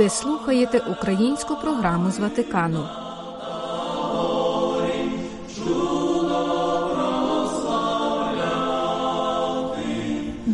Ви слухаєте українську програму з Ватикану.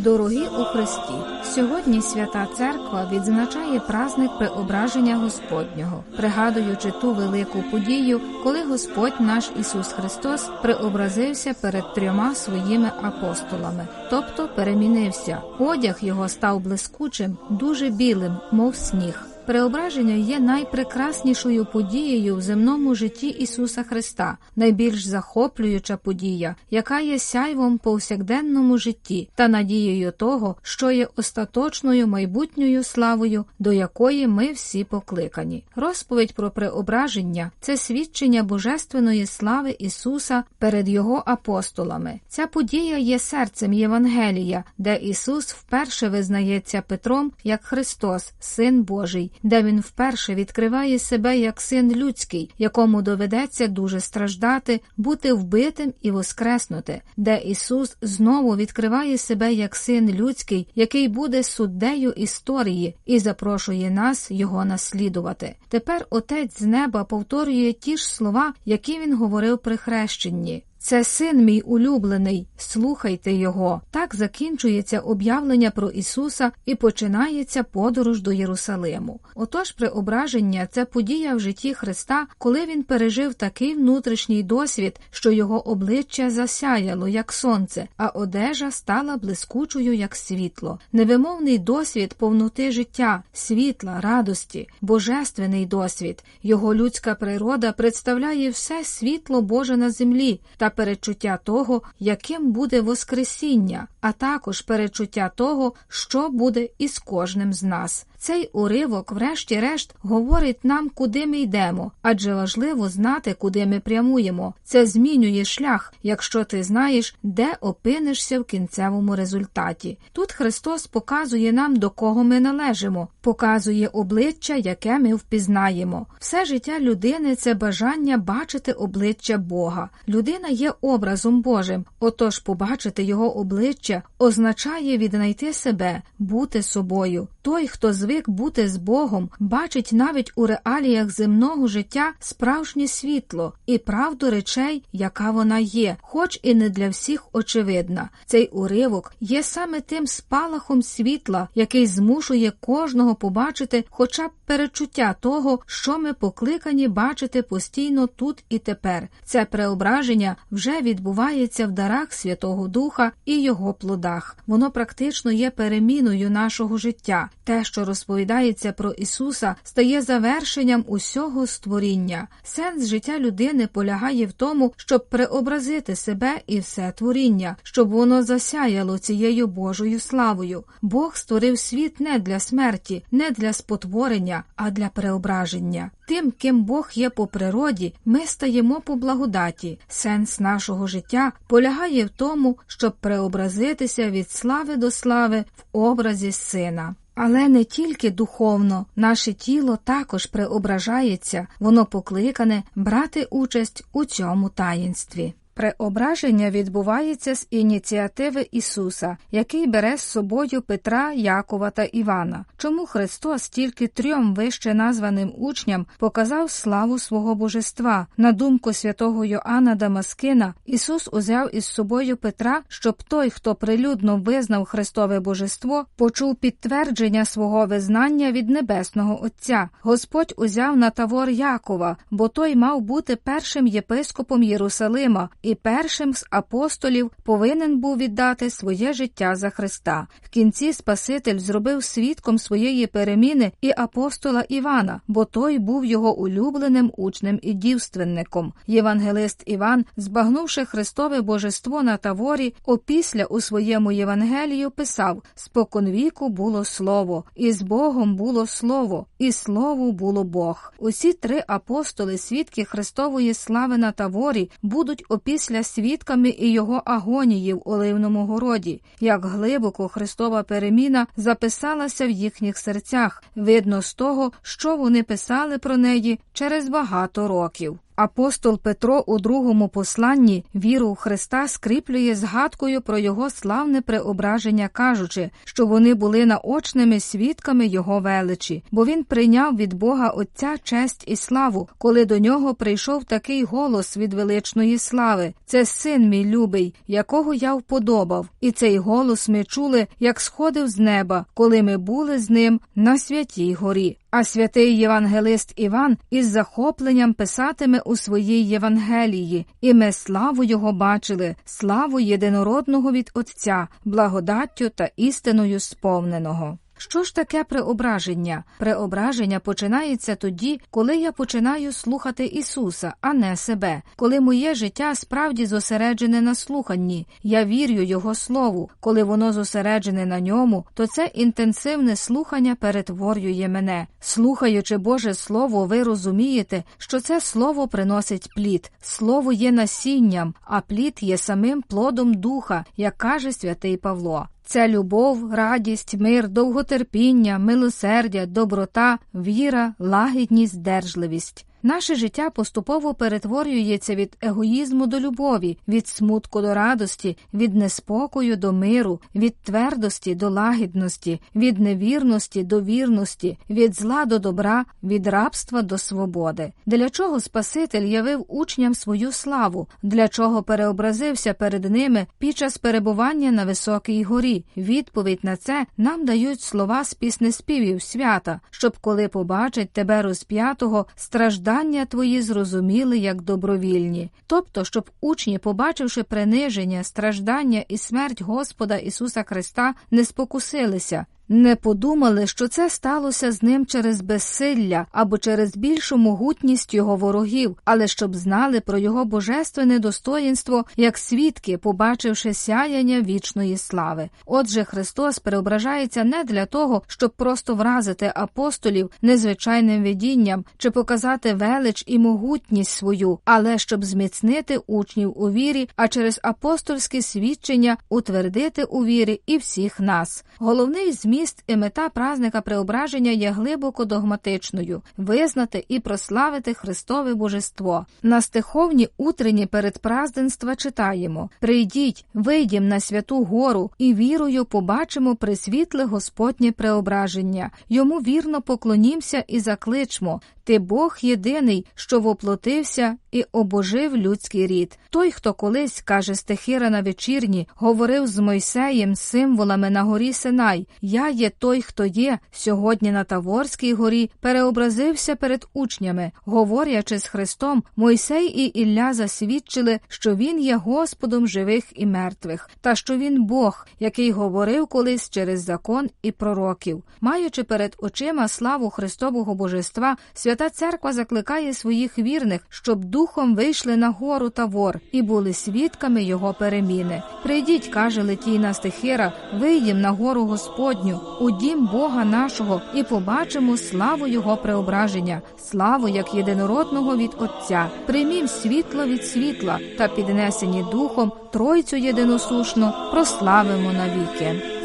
Дорогі у Христі, сьогодні свята Церква відзначає праздник Преображення Господнього, пригадуючи ту велику подію, коли Господь наш Ісус Христос преобразився перед трьома своїми апостолами, тобто перемінився. Одяг його став блискучим, дуже білим, мов сніг. Преображення є найпрекраснішою подією в земному житті Ісуса Христа, найбільш захоплююча подія, яка є сяйвом повсякденному житті та надією того, що є остаточною майбутньою славою, до якої ми всі покликані. Розповідь про преображення це свідчення божественної слави Ісуса перед Його апостолами. Ця подія є серцем Євангелія, де Ісус вперше визнається Петром як Христос, Син Божий де він вперше відкриває себе як син людський, якому доведеться дуже страждати, бути вбитим і воскреснути, де Ісус знову відкриває себе як син людський, який буде суддею історії і запрошує нас його наслідувати. Тепер Отець з неба повторює ті ж слова, які він говорив при хрещенні. Це син мій улюблений, слухайте його. Так закінчується об'явлення про Ісуса і починається подорож до Єрусалиму. Отож, преображення це подія в житті Христа, коли він пережив такий внутрішній досвід, що його обличчя засяяло, як сонце, а одежа стала блискучою, як світло. Невимовний досвід повноти життя, світла, радості, божественний досвід. Його людська природа представляє все світло Боже на землі та перечуття того, яким буде Воскресіння, а також перечуття того, що буде із кожним з нас. Цей уривок, врешті-решт, говорить нам, куди ми йдемо, адже важливо знати, куди ми прямуємо. Це змінює шлях, якщо ти знаєш, де опинишся в кінцевому результаті. Тут Христос показує нам, до кого ми належимо, показує обличчя, яке ми впізнаємо. Все життя людини це бажання бачити обличчя Бога. Людина є образом Божим, отож побачити його обличчя означає віднайти себе, бути собою. Той, хто звик бути з Богом, бачить навіть у реаліях земного життя справжнє світло і правду речей, яка вона є, хоч і не для всіх очевидна. Цей уривок є саме тим спалахом світла, який змушує кожного побачити, хоча б перечуття того, що ми покликані бачити постійно тут і тепер. Це преображення вже відбувається в дарах Святого Духа і його плодах. Воно практично є переміною нашого життя. Те, що розповідається про Ісуса, стає завершенням усього створіння. Сенс життя людини полягає в тому, щоб преобразити себе і все творіння, щоб воно засяяло цією Божою славою. Бог створив світ не для смерті, не для спотворення, а для преображення. Тим, ким Бог є по природі, ми стаємо по благодаті. Сенс нашого життя полягає в тому, щоб преобразитися від слави до слави в образі сина. Але не тільки духовно, наше тіло також преображається, воно покликане брати участь у цьому таїнстві. Преображення відбувається з ініціативи Ісуса, який бере з собою Петра, Якова та Івана. Чому Христос тільки трьом вище названим учням показав славу свого божества? На думку святого Йоанна Дамаскина, Ісус узяв із собою Петра, щоб той, хто прилюдно визнав Христове божество, почув підтвердження свого визнання від небесного Отця. Господь узяв на тавор Якова, бо той мав бути першим єпископом Єрусалима і першим з апостолів повинен був віддати своє життя за Христа. В кінці Спаситель зробив свідком своєї переміни і апостола Івана, бо той був його улюбленим учнем і дівственником. Євангелист Іван, збагнувши Христове божество на таворі, опісля у своєму Євангелію писав: Споконвіку було слово, і з Богом було слово, і слово було Бог. Усі три апостоли, свідки Христової слави на таворі, будуть опісля опісля свідками і його агонії в Оливному городі, як глибоко Христова переміна записалася в їхніх серцях, видно з того, що вони писали про неї через багато років. Апостол Петро у другому посланні віру в Христа скріплює згадкою про його славне преображення, кажучи, що вони були наочними свідками його величі, бо він прийняв від Бога Отця честь і славу, коли до нього прийшов такий голос від величної слави: це син мій любий, якого я вподобав, і цей голос ми чули, як сходив з неба, коли ми були з ним на святій горі. А святий Євангелист Іван із захопленням писатиме у своїй Євангелії, і ми славу Його бачили, славу єдинородного від Отця, благодаттю та істиною сповненого. Що ж таке преображення? Преображення починається тоді, коли я починаю слухати Ісуса, а не себе, коли моє життя справді зосереджене на слуханні, я вірю Його Слову, коли воно зосереджене на ньому, то це інтенсивне слухання перетворює мене. Слухаючи Боже Слово, ви розумієте, що це слово приносить плід, слово є насінням, а плід є самим плодом духа, як каже святий Павло. Це любов, радість, мир, довготерпіння, милосердя, доброта, віра, лагідність, здержливість. Наше життя поступово перетворюється від егоїзму до любові, від смутку до радості, від неспокою до миру, від твердості до лагідності, від невірності до вірності, від зла до добра, від рабства до свободи. Для чого Спаситель явив учням свою славу, для чого переобразився перед ними під час перебування на високій горі? Відповідь на це нам дають слова з піснеспівів свята, щоб коли побачить тебе розп'ятого, страждання страждання твої зрозуміли як добровільні, тобто, щоб учні, побачивши приниження, страждання і смерть Господа Ісуса Христа, не спокусилися, не подумали, що це сталося з ним через безсилля або через більшу могутність його ворогів, але щоб знали про його божественне достоїнство як свідки, побачивши сяяння вічної слави. Отже, Христос преображається не для того, щоб просто вразити апостолів незвичайним видінням чи показати велич і могутність свою, але щоб зміцнити учнів у вірі, а через апостольське свідчення утвердити у вірі і всіх нас. Головний зміст Зміст і мета празника преображення є глибоко догматичною визнати і прославити Христове Божество. На стиховні утренні передпразденства читаємо Прийдіть, вийдім на святу гору і вірою побачимо присвітле Господнє преображення. Йому вірно поклонімся і закличмо. Ти Бог єдиний, що воплотився і обожив людський рід. Той, хто колись, каже Стехира на вечірні, говорив з Мойсеєм символами на горі Синай. Я є той, хто є, сьогодні на Таворській горі, переобразився перед учнями, говорячи з Христом, Мойсей і Ілля засвідчили, що Він є Господом живих і мертвих, та що він Бог, який говорив колись через закон і пророків. Маючи перед очима славу Христового Божества, Свята Церква закликає своїх вірних, щоб духом вийшли на гору Тавор і були свідками його переміни. Прийдіть, каже Летійна Стихира, вийдім на гору Господню, у дім Бога нашого, і побачимо славу Його преображення, славу як єдинородного від Отця. Приймім світло від світла та піднесені духом Тройцю єдиносушно прославимо навіки.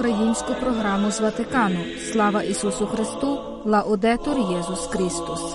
Українську програму з Ватикану. Слава Ісусу Христу! Лаудетур Єсус Христос!